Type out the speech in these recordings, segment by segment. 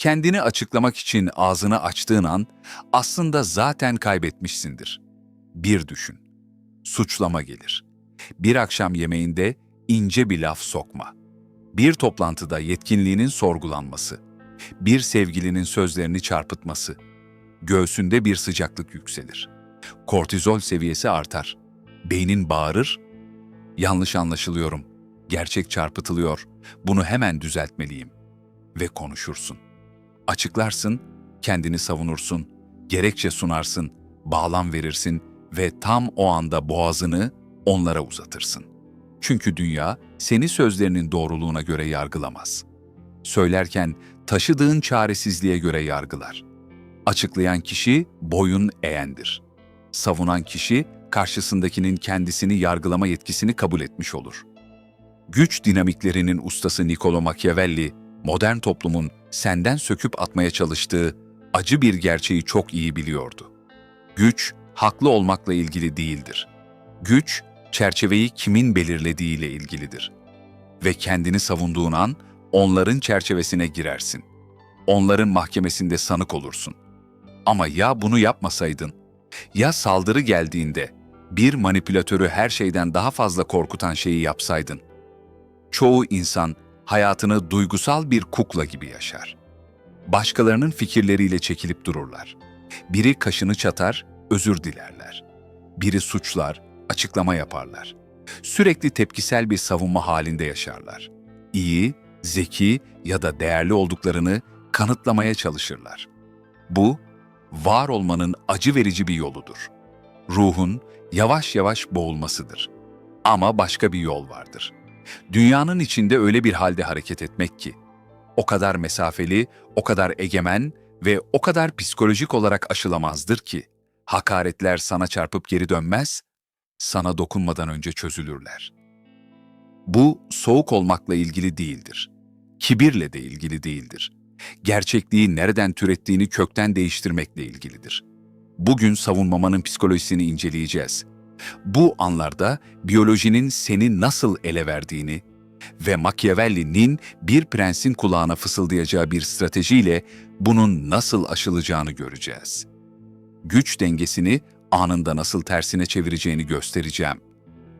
Kendini açıklamak için ağzını açtığın an aslında zaten kaybetmişsindir. Bir düşün. Suçlama gelir. Bir akşam yemeğinde ince bir laf sokma. Bir toplantıda yetkinliğinin sorgulanması. Bir sevgilinin sözlerini çarpıtması. Göğsünde bir sıcaklık yükselir. Kortizol seviyesi artar. Beynin bağırır. Yanlış anlaşılıyorum. Gerçek çarpıtılıyor. Bunu hemen düzeltmeliyim. Ve konuşursun. Açıklarsın, kendini savunursun, gerekçe sunarsın, bağlam verirsin ve tam o anda boğazını onlara uzatırsın. Çünkü dünya seni sözlerinin doğruluğuna göre yargılamaz. Söylerken taşıdığın çaresizliğe göre yargılar. Açıklayan kişi boyun eğendir. Savunan kişi karşısındakinin kendisini yargılama yetkisini kabul etmiş olur. Güç dinamiklerinin ustası Niccolo Machiavelli, modern toplumun senden söküp atmaya çalıştığı acı bir gerçeği çok iyi biliyordu. Güç, haklı olmakla ilgili değildir. Güç, çerçeveyi kimin belirlediğiyle ilgilidir. Ve kendini savunduğun an onların çerçevesine girersin. Onların mahkemesinde sanık olursun. Ama ya bunu yapmasaydın? Ya saldırı geldiğinde bir manipülatörü her şeyden daha fazla korkutan şeyi yapsaydın? Çoğu insan hayatını duygusal bir kukla gibi yaşar. Başkalarının fikirleriyle çekilip dururlar. Biri kaşını çatar, özür dilerler. Biri suçlar, açıklama yaparlar. Sürekli tepkisel bir savunma halinde yaşarlar. İyi, zeki ya da değerli olduklarını kanıtlamaya çalışırlar. Bu, var olmanın acı verici bir yoludur. Ruhun yavaş yavaş boğulmasıdır. Ama başka bir yol vardır. Dünyanın içinde öyle bir halde hareket etmek ki, o kadar mesafeli, o kadar egemen ve o kadar psikolojik olarak aşılamazdır ki, hakaretler sana çarpıp geri dönmez, sana dokunmadan önce çözülürler. Bu soğuk olmakla ilgili değildir. Kibirle de ilgili değildir. Gerçekliği nereden türettiğini kökten değiştirmekle ilgilidir. Bugün savunmamanın psikolojisini inceleyeceğiz. Bu anlarda biyolojinin seni nasıl ele verdiğini ve Machiavelli'nin bir prensin kulağına fısıldayacağı bir stratejiyle bunun nasıl aşılacağını göreceğiz. Güç dengesini anında nasıl tersine çevireceğini göstereceğim.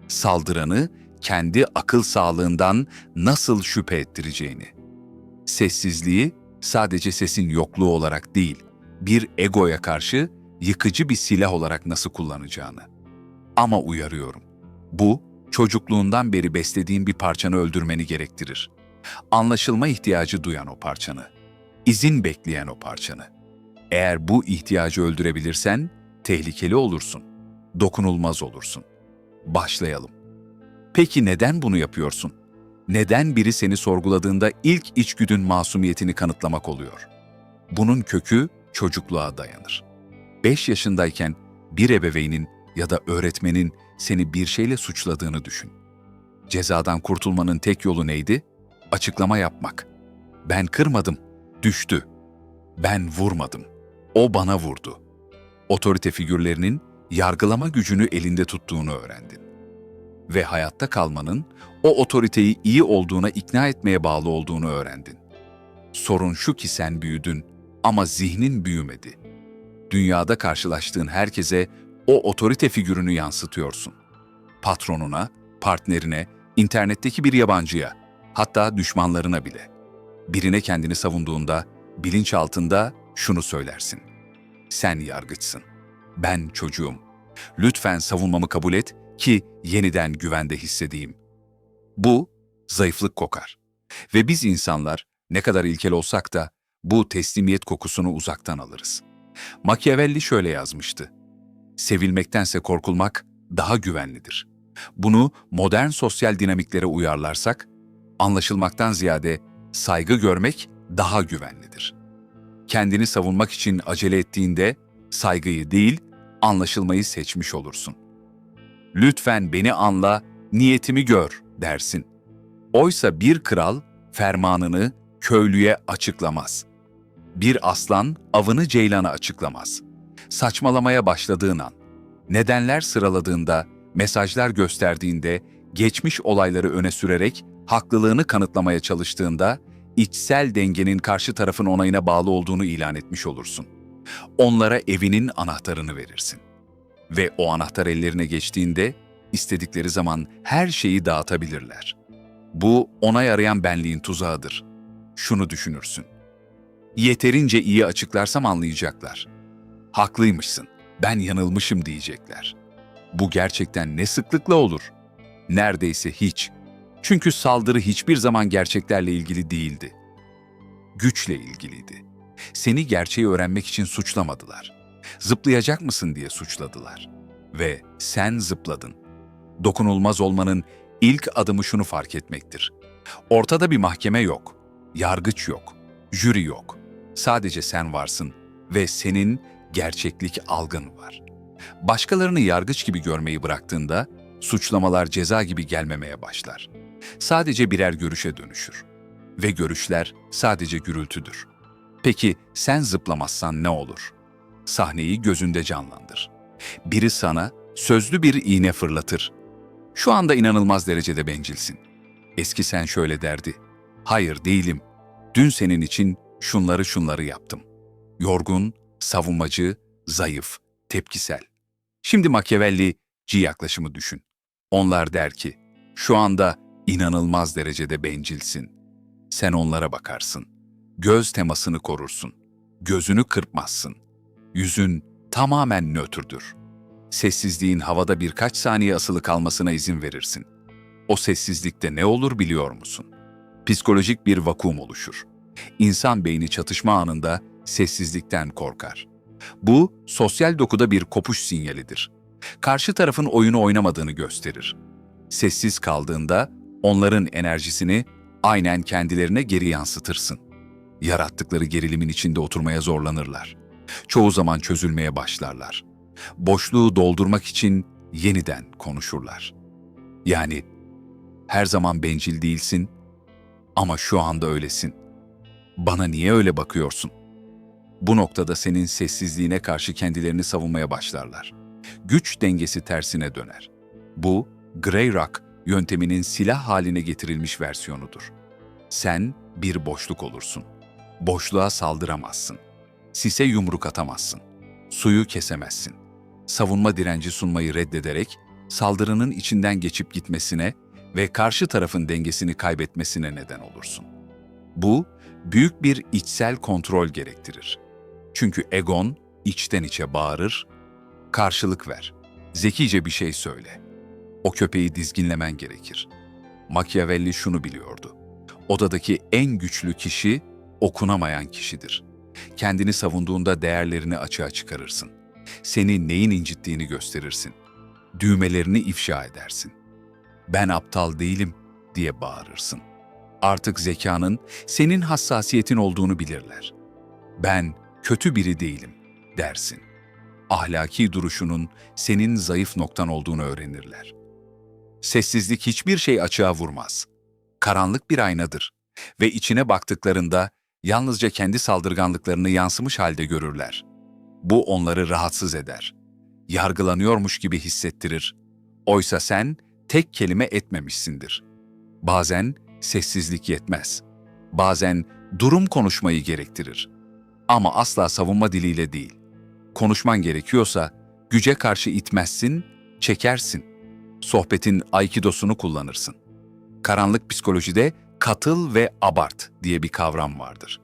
Saldıranı kendi akıl sağlığından nasıl şüphe ettireceğini. Sessizliği sadece sesin yokluğu olarak değil, bir egoya karşı yıkıcı bir silah olarak nasıl kullanacağını. Ama uyarıyorum. Bu, çocukluğundan beri beslediğin bir parçanı öldürmeni gerektirir. Anlaşılma ihtiyacı duyan o parçanı. izin bekleyen o parçanı. Eğer bu ihtiyacı öldürebilirsen, tehlikeli olursun. Dokunulmaz olursun. Başlayalım. Peki neden bunu yapıyorsun? Neden biri seni sorguladığında ilk içgüdün masumiyetini kanıtlamak oluyor? Bunun kökü çocukluğa dayanır. 5 yaşındayken bir ebeveynin ya da öğretmenin seni bir şeyle suçladığını düşün. Cezadan kurtulmanın tek yolu neydi? Açıklama yapmak. Ben kırmadım, düştü. Ben vurmadım. O bana vurdu. Otorite figürlerinin yargılama gücünü elinde tuttuğunu öğrendin. Ve hayatta kalmanın o otoriteyi iyi olduğuna ikna etmeye bağlı olduğunu öğrendin. Sorun şu ki sen büyüdün ama zihnin büyümedi. Dünyada karşılaştığın herkese o otorite figürünü yansıtıyorsun. Patronuna, partnerine, internetteki bir yabancıya, hatta düşmanlarına bile. Birine kendini savunduğunda bilinçaltında şunu söylersin. Sen yargıçsın. Ben çocuğum. Lütfen savunmamı kabul et ki yeniden güvende hissedeyim. Bu zayıflık kokar. Ve biz insanlar ne kadar ilkel olsak da bu teslimiyet kokusunu uzaktan alırız. Machiavelli şöyle yazmıştı. Sevilmektense korkulmak daha güvenlidir. Bunu modern sosyal dinamiklere uyarlarsak, anlaşılmaktan ziyade saygı görmek daha güvenlidir. Kendini savunmak için acele ettiğinde saygıyı değil, anlaşılmayı seçmiş olursun. Lütfen beni anla, niyetimi gör dersin. Oysa bir kral fermanını köylüye açıklamaz. Bir aslan avını ceylana açıklamaz. Saçmalamaya başladığın an, nedenler sıraladığında, mesajlar gösterdiğinde, geçmiş olayları öne sürerek haklılığını kanıtlamaya çalıştığında içsel dengenin karşı tarafın onayına bağlı olduğunu ilan etmiş olursun. Onlara evinin anahtarını verirsin. Ve o anahtar ellerine geçtiğinde istedikleri zaman her şeyi dağıtabilirler. Bu onay arayan benliğin tuzağıdır. Şunu düşünürsün. Yeterince iyi açıklarsam anlayacaklar. Haklıymışsın, ben yanılmışım diyecekler. Bu gerçekten ne sıklıkla olur? Neredeyse hiç. Çünkü saldırı hiçbir zaman gerçeklerle ilgili değildi. Güçle ilgiliydi. Seni gerçeği öğrenmek için suçlamadılar. Zıplayacak mısın diye suçladılar. Ve sen zıpladın. Dokunulmaz olmanın ilk adımı şunu fark etmektir. Ortada bir mahkeme yok, yargıç yok, jüri yok. Sadece sen varsın ve senin gerçeklik algın var. Başkalarını yargıç gibi görmeyi bıraktığında suçlamalar ceza gibi gelmemeye başlar. Sadece birer görüşe dönüşür. Ve görüşler sadece gürültüdür. Peki sen zıplamazsan ne olur? Sahneyi gözünde canlandır. Biri sana sözlü bir iğne fırlatır. Şu anda inanılmaz derecede bencilsin. Eski sen şöyle derdi. Hayır değilim. Dün senin için şunları şunları yaptım. Yorgun, savunmacı, zayıf, tepkisel. Şimdi Machiavelli'ci yaklaşımı düşün. Onlar der ki, şu anda inanılmaz derecede bencilsin. Sen onlara bakarsın. Göz temasını korursun. Gözünü kırpmazsın. Yüzün tamamen nötrdür. Sessizliğin havada birkaç saniye asılı kalmasına izin verirsin. O sessizlikte ne olur biliyor musun? Psikolojik bir vakum oluşur. İnsan beyni çatışma anında sessizlikten korkar. Bu, sosyal dokuda bir kopuş sinyalidir. Karşı tarafın oyunu oynamadığını gösterir. Sessiz kaldığında onların enerjisini aynen kendilerine geri yansıtırsın. Yarattıkları gerilimin içinde oturmaya zorlanırlar. Çoğu zaman çözülmeye başlarlar. Boşluğu doldurmak için yeniden konuşurlar. Yani her zaman bencil değilsin ama şu anda öylesin. Bana niye öyle bakıyorsun? Bu noktada senin sessizliğine karşı kendilerini savunmaya başlarlar. Güç dengesi tersine döner. Bu, Grey Rock yönteminin silah haline getirilmiş versiyonudur. Sen bir boşluk olursun. Boşluğa saldıramazsın. Sise yumruk atamazsın. Suyu kesemezsin. Savunma direnci sunmayı reddederek saldırının içinden geçip gitmesine ve karşı tarafın dengesini kaybetmesine neden olursun. Bu, büyük bir içsel kontrol gerektirir. Çünkü egon içten içe bağırır, karşılık ver, zekice bir şey söyle. O köpeği dizginlemen gerekir. Machiavelli şunu biliyordu. Odadaki en güçlü kişi okunamayan kişidir. Kendini savunduğunda değerlerini açığa çıkarırsın. Seni neyin incittiğini gösterirsin. Düğmelerini ifşa edersin. Ben aptal değilim diye bağırırsın. Artık zekanın senin hassasiyetin olduğunu bilirler. Ben kötü biri değilim dersin. Ahlaki duruşunun senin zayıf noktan olduğunu öğrenirler. Sessizlik hiçbir şey açığa vurmaz. Karanlık bir aynadır ve içine baktıklarında yalnızca kendi saldırganlıklarını yansımış halde görürler. Bu onları rahatsız eder. Yargılanıyormuş gibi hissettirir. Oysa sen tek kelime etmemişsindir. Bazen sessizlik yetmez. Bazen durum konuşmayı gerektirir. Ama asla savunma diliyle değil. Konuşman gerekiyorsa güce karşı itmezsin, çekersin. Sohbetin aikidosunu kullanırsın. Karanlık psikolojide katıl ve abart diye bir kavram vardır.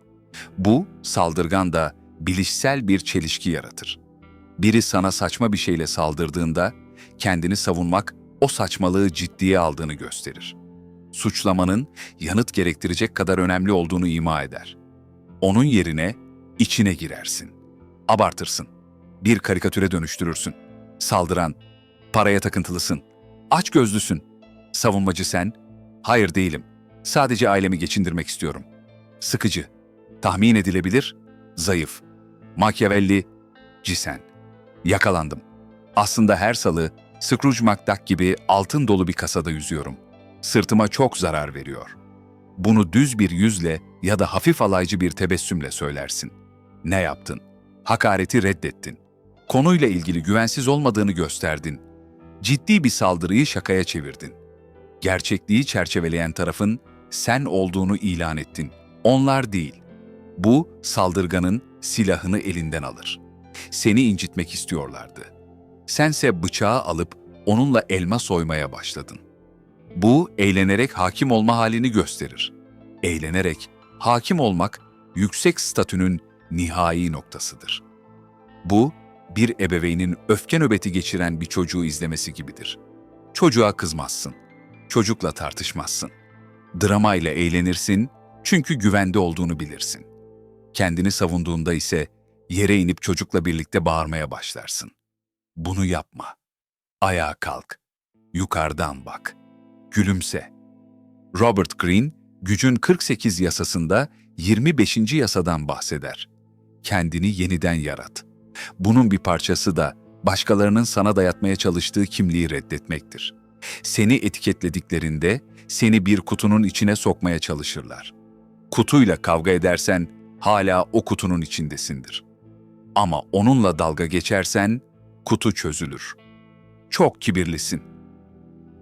Bu saldırgan da bilişsel bir çelişki yaratır. Biri sana saçma bir şeyle saldırdığında kendini savunmak o saçmalığı ciddiye aldığını gösterir. Suçlamanın yanıt gerektirecek kadar önemli olduğunu ima eder. Onun yerine içine girersin. Abartırsın. Bir karikatüre dönüştürürsün. Saldıran, paraya takıntılısın, aç gözlüsün. Savunmacı sen, hayır değilim. Sadece ailemi geçindirmek istiyorum. Sıkıcı, tahmin edilebilir, zayıf. Machiavelli, cisen. Yakalandım. Aslında her salı Scrooge McDuck gibi altın dolu bir kasada yüzüyorum. Sırtıma çok zarar veriyor. Bunu düz bir yüzle ya da hafif alaycı bir tebessümle söylersin. Ne yaptın? Hakareti reddettin. Konuyla ilgili güvensiz olmadığını gösterdin. Ciddi bir saldırıyı şakaya çevirdin. Gerçekliği çerçeveleyen tarafın sen olduğunu ilan ettin. Onlar değil. Bu saldırganın silahını elinden alır. Seni incitmek istiyorlardı. Sense bıçağı alıp onunla elma soymaya başladın. Bu eğlenerek hakim olma halini gösterir. Eğlenerek hakim olmak yüksek statünün nihai noktasıdır. Bu bir ebeveynin öfke nöbeti geçiren bir çocuğu izlemesi gibidir. Çocuğa kızmazsın. Çocukla tartışmazsın. Dramayla eğlenirsin çünkü güvende olduğunu bilirsin. Kendini savunduğunda ise yere inip çocukla birlikte bağırmaya başlarsın. Bunu yapma. Ayağa kalk. Yukarıdan bak. Gülümse. Robert Greene, gücün 48 yasasında 25. yasadan bahseder. Kendini yeniden yarat. Bunun bir parçası da başkalarının sana dayatmaya çalıştığı kimliği reddetmektir. Seni etiketlediklerinde seni bir kutunun içine sokmaya çalışırlar. Kutuyla kavga edersen hala o kutunun içindesindir. Ama onunla dalga geçersen kutu çözülür. Çok kibirlisin.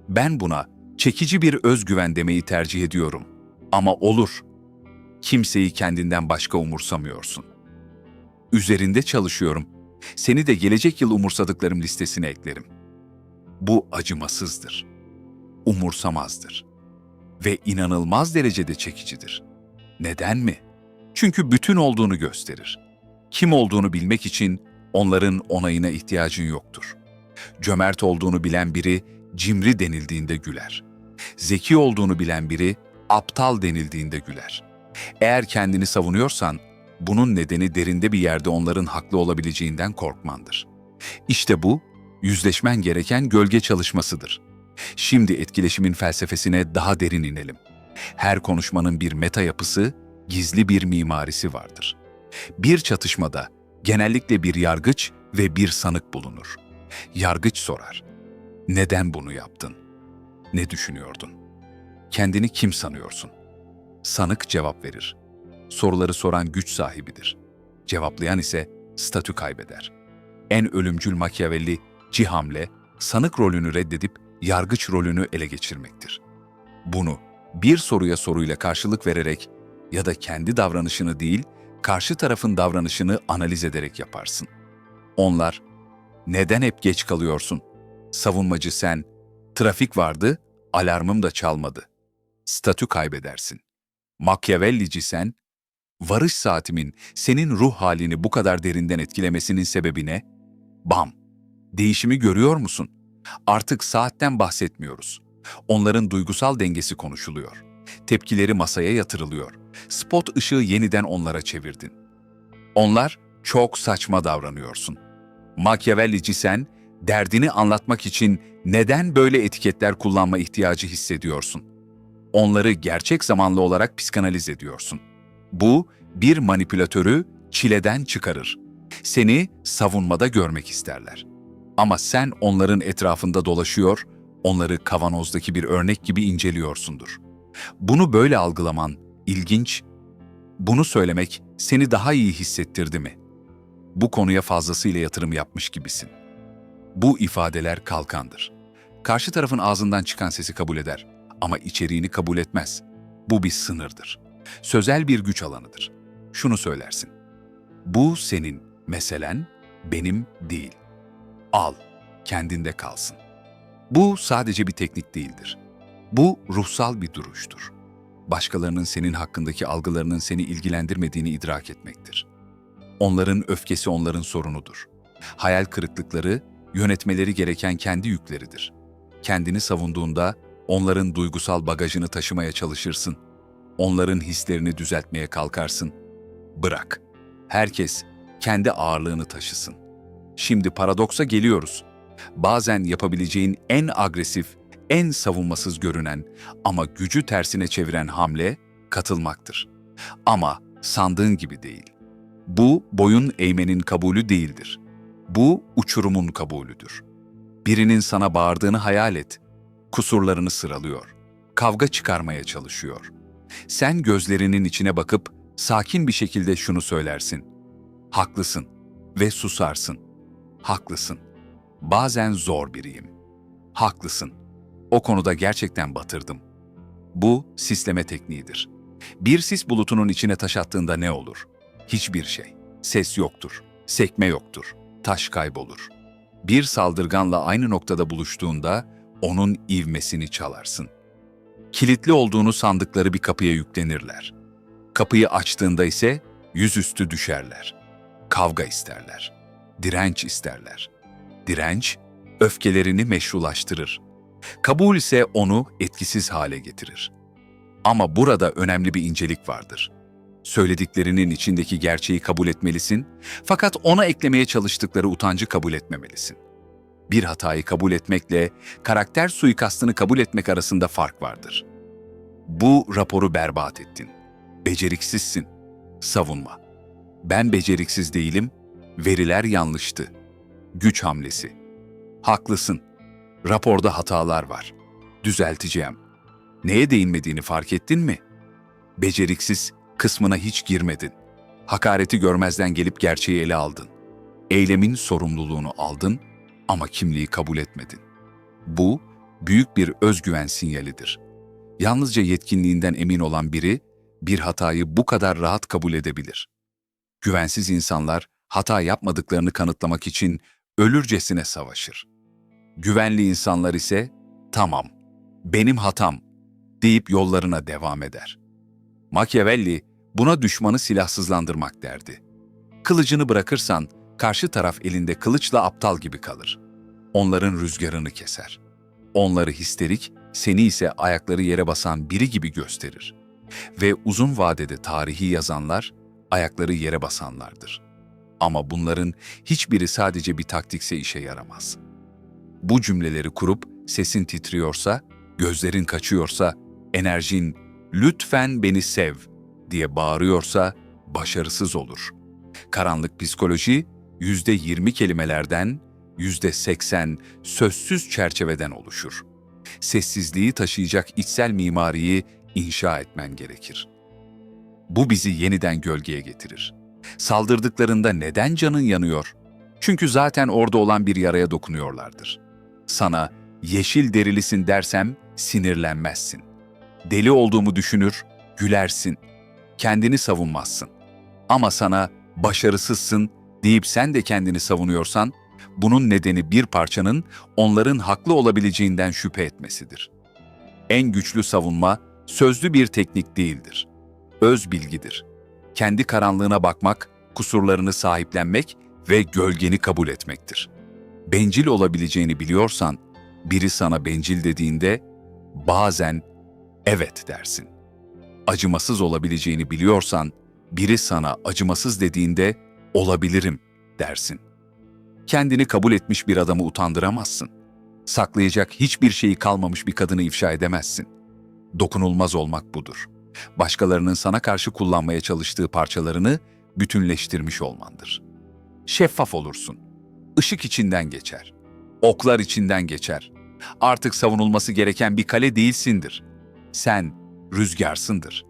Ben buna çekici bir özgüven demeyi tercih ediyorum. Ama olur. Kimseyi kendinden başka umursamıyorsun. Üzerinde çalışıyorum. Seni de gelecek yıl umursadıklarım listesine eklerim. Bu acımasızdır. Umursamazdır. Ve inanılmaz derecede çekicidir. Neden mi? Çünkü bütün olduğunu gösterir. Kim olduğunu bilmek için onların onayına ihtiyacın yoktur. Cömert olduğunu bilen biri cimri denildiğinde güler. Zeki olduğunu bilen biri aptal denildiğinde güler. Eğer kendini savunuyorsan bunun nedeni derinde bir yerde onların haklı olabileceğinden korkmandır. İşte bu, yüzleşmen gereken gölge çalışmasıdır. Şimdi etkileşimin felsefesine daha derin inelim. Her konuşmanın bir meta yapısı, gizli bir mimarisi vardır. Bir çatışmada genellikle bir yargıç ve bir sanık bulunur. Yargıç sorar. Neden bunu yaptın? Ne düşünüyordun? Kendini kim sanıyorsun? Sanık cevap verir soruları soran güç sahibidir. Cevaplayan ise statü kaybeder. En ölümcül Machiavelli, Cihamle, sanık rolünü reddedip yargıç rolünü ele geçirmektir. Bunu bir soruya soruyla karşılık vererek ya da kendi davranışını değil, karşı tarafın davranışını analiz ederek yaparsın. Onlar, neden hep geç kalıyorsun? Savunmacı sen, trafik vardı, alarmım da çalmadı. Statü kaybedersin. Machiavellici sen, varış saatimin senin ruh halini bu kadar derinden etkilemesinin sebebi ne? Bam! Değişimi görüyor musun? Artık saatten bahsetmiyoruz. Onların duygusal dengesi konuşuluyor. Tepkileri masaya yatırılıyor. Spot ışığı yeniden onlara çevirdin. Onlar çok saçma davranıyorsun. Machiavellici sen, derdini anlatmak için neden böyle etiketler kullanma ihtiyacı hissediyorsun? Onları gerçek zamanlı olarak psikanaliz ediyorsun.'' Bu, bir manipülatörü çileden çıkarır. Seni savunmada görmek isterler. Ama sen onların etrafında dolaşıyor, onları kavanozdaki bir örnek gibi inceliyorsundur. Bunu böyle algılaman ilginç. Bunu söylemek seni daha iyi hissettirdi mi? Bu konuya fazlasıyla yatırım yapmış gibisin. Bu ifadeler kalkandır. Karşı tarafın ağzından çıkan sesi kabul eder ama içeriğini kabul etmez. Bu bir sınırdır sözel bir güç alanıdır. Şunu söylersin. Bu senin, meselen benim değil. Al, kendinde kalsın. Bu sadece bir teknik değildir. Bu ruhsal bir duruştur. Başkalarının senin hakkındaki algılarının seni ilgilendirmediğini idrak etmektir. Onların öfkesi onların sorunudur. Hayal kırıklıkları, yönetmeleri gereken kendi yükleridir. Kendini savunduğunda onların duygusal bagajını taşımaya çalışırsın onların hislerini düzeltmeye kalkarsın. Bırak. Herkes kendi ağırlığını taşısın. Şimdi paradoksa geliyoruz. Bazen yapabileceğin en agresif, en savunmasız görünen ama gücü tersine çeviren hamle katılmaktır. Ama sandığın gibi değil. Bu boyun eğmenin kabulü değildir. Bu uçurumun kabulüdür. Birinin sana bağırdığını hayal et. Kusurlarını sıralıyor. Kavga çıkarmaya çalışıyor. Sen gözlerinin içine bakıp sakin bir şekilde şunu söylersin. Haklısın ve susarsın. Haklısın. Bazen zor biriyim. Haklısın. O konuda gerçekten batırdım. Bu sisleme tekniğidir. Bir sis bulutunun içine taş attığında ne olur? Hiçbir şey. Ses yoktur. Sekme yoktur. Taş kaybolur. Bir saldırganla aynı noktada buluştuğunda onun ivmesini çalarsın. Kilitli olduğunu sandıkları bir kapıya yüklenirler. Kapıyı açtığında ise yüzüstü düşerler. Kavga isterler. Direnç isterler. Direnç, öfkelerini meşrulaştırır. Kabul ise onu etkisiz hale getirir. Ama burada önemli bir incelik vardır. Söylediklerinin içindeki gerçeği kabul etmelisin, fakat ona eklemeye çalıştıkları utancı kabul etmemelisin. Bir hatayı kabul etmekle karakter suikastını kabul etmek arasında fark vardır. Bu raporu berbat ettin. Beceriksizsin. Savunma. Ben beceriksiz değilim, veriler yanlıştı. Güç hamlesi. Haklısın. Raporda hatalar var. Düzelteceğim. Neye değinmediğini fark ettin mi? Beceriksiz kısmına hiç girmedin. Hakareti görmezden gelip gerçeği ele aldın. Eylemin sorumluluğunu aldın ama kimliği kabul etmedin. Bu büyük bir özgüven sinyalidir. Yalnızca yetkinliğinden emin olan biri bir hatayı bu kadar rahat kabul edebilir. Güvensiz insanlar hata yapmadıklarını kanıtlamak için ölürcesine savaşır. Güvenli insanlar ise tamam, benim hatam deyip yollarına devam eder. Machiavelli buna düşmanı silahsızlandırmak derdi. Kılıcını bırakırsan karşı taraf elinde kılıçla aptal gibi kalır. Onların rüzgarını keser. Onları histerik, seni ise ayakları yere basan biri gibi gösterir. Ve uzun vadede tarihi yazanlar ayakları yere basanlardır. Ama bunların hiçbiri sadece bir taktikse işe yaramaz. Bu cümleleri kurup sesin titriyorsa, gözlerin kaçıyorsa, enerjin lütfen beni sev diye bağırıyorsa başarısız olur. Karanlık psikoloji yüzde yirmi kelimelerden yüzde seksen sözsüz çerçeveden oluşur. Sessizliği taşıyacak içsel mimariyi inşa etmen gerekir. Bu bizi yeniden gölgeye getirir. Saldırdıklarında neden canın yanıyor? Çünkü zaten orada olan bir yaraya dokunuyorlardır. Sana yeşil derilisin dersem sinirlenmezsin. Deli olduğumu düşünür, gülersin. Kendini savunmazsın. Ama sana başarısızsın deyip sen de kendini savunuyorsan, bunun nedeni bir parçanın onların haklı olabileceğinden şüphe etmesidir. En güçlü savunma sözlü bir teknik değildir. Öz bilgidir. Kendi karanlığına bakmak, kusurlarını sahiplenmek ve gölgeni kabul etmektir. Bencil olabileceğini biliyorsan, biri sana bencil dediğinde bazen evet dersin. Acımasız olabileceğini biliyorsan, biri sana acımasız dediğinde olabilirim dersin. Kendini kabul etmiş bir adamı utandıramazsın. Saklayacak hiçbir şeyi kalmamış bir kadını ifşa edemezsin. Dokunulmaz olmak budur. Başkalarının sana karşı kullanmaya çalıştığı parçalarını bütünleştirmiş olmandır. Şeffaf olursun. Işık içinden geçer. Oklar içinden geçer. Artık savunulması gereken bir kale değilsindir. Sen rüzgarsındır.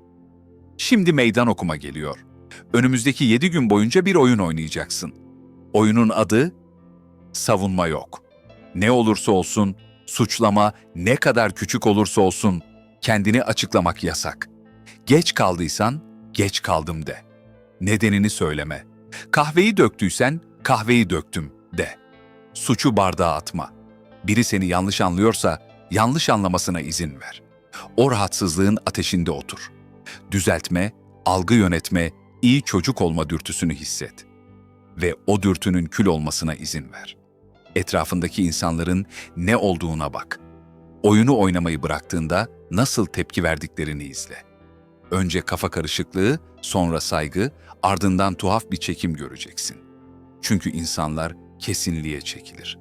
Şimdi meydan okuma geliyor. Önümüzdeki yedi gün boyunca bir oyun oynayacaksın. Oyunun adı savunma yok. Ne olursa olsun, suçlama ne kadar küçük olursa olsun kendini açıklamak yasak. Geç kaldıysan geç kaldım de. Nedenini söyleme. Kahveyi döktüysen kahveyi döktüm de. Suçu bardağa atma. Biri seni yanlış anlıyorsa yanlış anlamasına izin ver. O rahatsızlığın ateşinde otur. Düzeltme, algı yönetme, iyi çocuk olma dürtüsünü hisset. Ve o dürtünün kül olmasına izin ver. Etrafındaki insanların ne olduğuna bak. Oyunu oynamayı bıraktığında nasıl tepki verdiklerini izle. Önce kafa karışıklığı, sonra saygı, ardından tuhaf bir çekim göreceksin. Çünkü insanlar kesinliğe çekilir.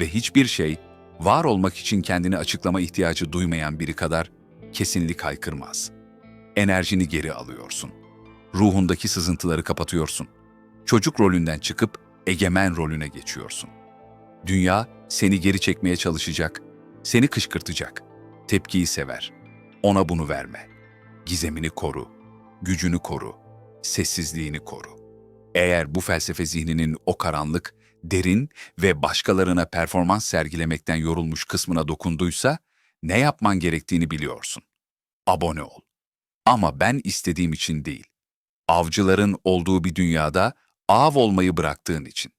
Ve hiçbir şey var olmak için kendini açıklama ihtiyacı duymayan biri kadar kesinlik haykırmaz. Enerjini geri alıyorsun. Ruhundaki sızıntıları kapatıyorsun. Çocuk rolünden çıkıp egemen rolüne geçiyorsun. Dünya seni geri çekmeye çalışacak, seni kışkırtacak. Tepkiyi sever. Ona bunu verme. Gizemini koru, gücünü koru, sessizliğini koru. Eğer bu felsefe zihninin o karanlık, derin ve başkalarına performans sergilemekten yorulmuş kısmına dokunduysa, ne yapman gerektiğini biliyorsun. Abone ol. Ama ben istediğim için değil. Avcıların olduğu bir dünyada av olmayı bıraktığın için.